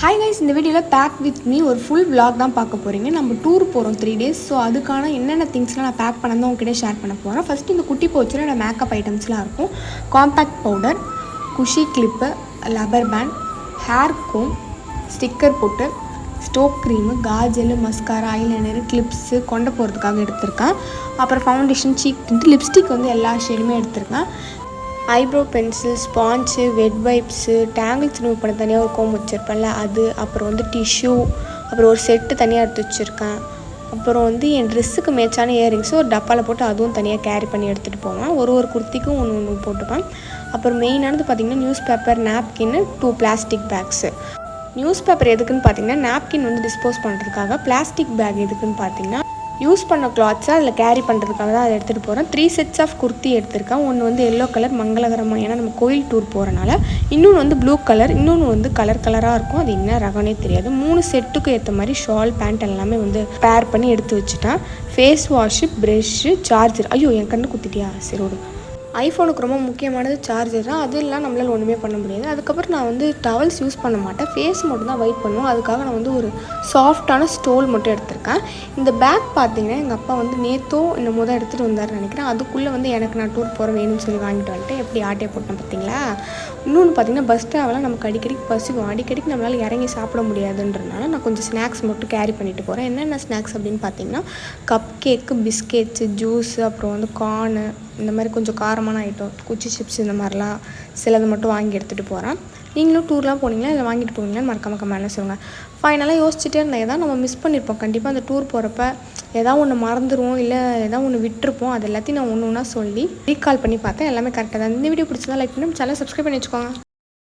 Back with me ஒரு full vlog தான் பார்க்க போகிறீங்க நம்ம டூர் போகிறோம் த்ரீ டேஸ் ஸோ அதுக்கான என்னென்ன திங்ஸ்லாம் நான் பேக் பண்ணதான் உங்ககிட்ட ஷேர் பண்ண போகிறேன் ஃபஸ்ட்டு இந்த குட்டி பவுச்சில் நான் மேக்கப் ஐட்டம்ஸ்லாம் இருக்கும். காம்பேக்ட் பவுடர் குஷி clip rubber band hair comb sticker போட்டு stroke cream kajal mascara eyeliner clips கொண்டு போகிறதுக்காக எடுத்திருக்கேன். அப்புறம் ஃபவுண்டேஷன் சீக் லிப்ஸ்டிக் வந்து எல்லா ஷேடுமே எடுத்திருக்கேன். Eyebrow pencil sponge wet wipes tangles remove பண்ண தனியாக ஒரு கோம் வச்சுருப்பேன்ல அது அப்புறம் வந்து டிஷ்யூ அப்புறம் ஒரு செட்டு தனியாக எடுத்து வச்சுருக்கேன். அப்புறம் வந்து என் ட்ரெஸ்ஸுக்கு மேட்சான இயரிங்ஸு ஒரு டப்பாவில் போட்டு அதுவும் தனியாக கேரி பண்ணி எடுத்துகிட்டு போவேன். ஒரு ஒரு குர்த்திக்கும் ஒன்று ஒன்று போட்டுப்பேன். அப்புறம் மெயினானது பார்த்திங்கன்னா news paper நாப்கின்னு two plastic bags news paper எதுக்குன்னு பார்த்தீங்கன்னா நாப்கின் வந்து டிஸ்போஸ் பண்ணுறதுக்காக பிளாஸ்டிக் பேக் எதுக்குன்னு பார்த்தீங்கன்னா யூஸ் பண்ண கிளாத்ஸை அதில் கேரி பண்ணுறதுக்காக தான் அதை எடுத்துகிட்டு போகிறேன் த்ரீ செட்ஸ் ஆஃப் குர்த்தி எடுத்திருக்கேன். ஒன்று வந்து எல்லோ கலர் மங்களகரமாக ஏன்னா நம்ம கோயில் டூர் போகிறனால இன்னொன்று வந்து ப்ளூ கலர் இன்னொன்று வந்து கலர் கலராக இருக்கும். அது என்ன ரகம்னே தெரியாது. மூணு செட்டுக்கு ஏற்ற மாதிரி ஷால் பேண்ட் எல்லாமே வந்து பேர் பண்ணி எடுத்து வச்சுட்டேன். ஃபேஸ் வாஷு ப்ரெஷ்ஷு சார்ஜர் ஐயோ என் கண்ணு குத்திட்டியா? சரி விடுங்க ஐஃபோனுக்கு ரொம்ப முக்கியமானது சார்ஜர் தான். அது இல்லை நம்மளால் ஒன்றுமே பண்ண முடியாது. அதுக்கப்புறம் நான் வந்து டவல்ஸ் யூஸ் பண்ண மாட்டேன். ஃபேஸ் மட்டும் தான் வெயிட் பண்ணுவோம் அதுக்காக நான் வந்து ஒரு சாஃப்டான ஸ்டோல் மட்டும் எடுத்திருக்கேன். இந்த பேக் பார்த்தீங்கன்னா எங்கள் அப்பா வந்து நேத்தோ என்னமோ தான் எடுத்துகிட்டு வந்தார் நினைக்கிறேன். அதுக்குள்ளே வந்து எனக்கு நான் டூர் போகிற வேணும்னு சொல்லி வாங்கிட்டு வந்துட்டு எப்படி ஆட்டையை போட்டேன் பார்த்தீங்களா? இன்னொன்று பார்த்தீங்கன்னா பஸ் ட்ராவலில் நமக்கு அடிக்கடி பசிக்கும் அடிக்கடிக்கு நம்மளால் இறங்கி சாப்பிட முடியாதுன்றனால நான் கொஞ்சம் ஸ்நாக்ஸ் மட்டும் கேரி பண்ணிட்டு போகிறேன் என்னென்ன ஸ்நாக்ஸ் அப்படின்னு பார்த்தீங்கன்னா கப் கேக்கு பிஸ்கெட்ஸு ஜூஸு அப்புறம் வந்து கார்னு இந்த மாதிரி கொஞ்சம் காரமான ஐட்டம் குச்சி சிப்ஸ் இந்த மாதிரிலாம் சிலது மட்டும் வாங்கி எடுத்துகிட்டு போகிறேன் நீங்களும் டூர்லாம் போனீங்களா? இல்லை வாங்கிட்டு போவீங்களான்னு மறக்காம கமெண்ட்ல சொல்லுங்கள் ஃபைனலாக யோசிச்சுட்டே இருந்தேன் ஏதாவது நம்ம மிஸ் பண்ணியிருப்போம் கண்டிப்பாக அந்த டூர் போகிறப்ப ஏதாவது ஒன்று மறந்துடுவோம் இல்லை ஏதாவது ஒன்று விட்டுருப்போம். அது எல்லாத்தையும் நான் ஒன்று ஒன்றா சொல்லி ரீகால் பண்ணி பார்த்தேன். எல்லாமே கரெக்டாக தான் இந்த வீடியோ பிடிச்சதா லைக் பண்ணி சேனல் சப்ஸ்கிரைப் பண்ணி வச்சுக்கோங்க.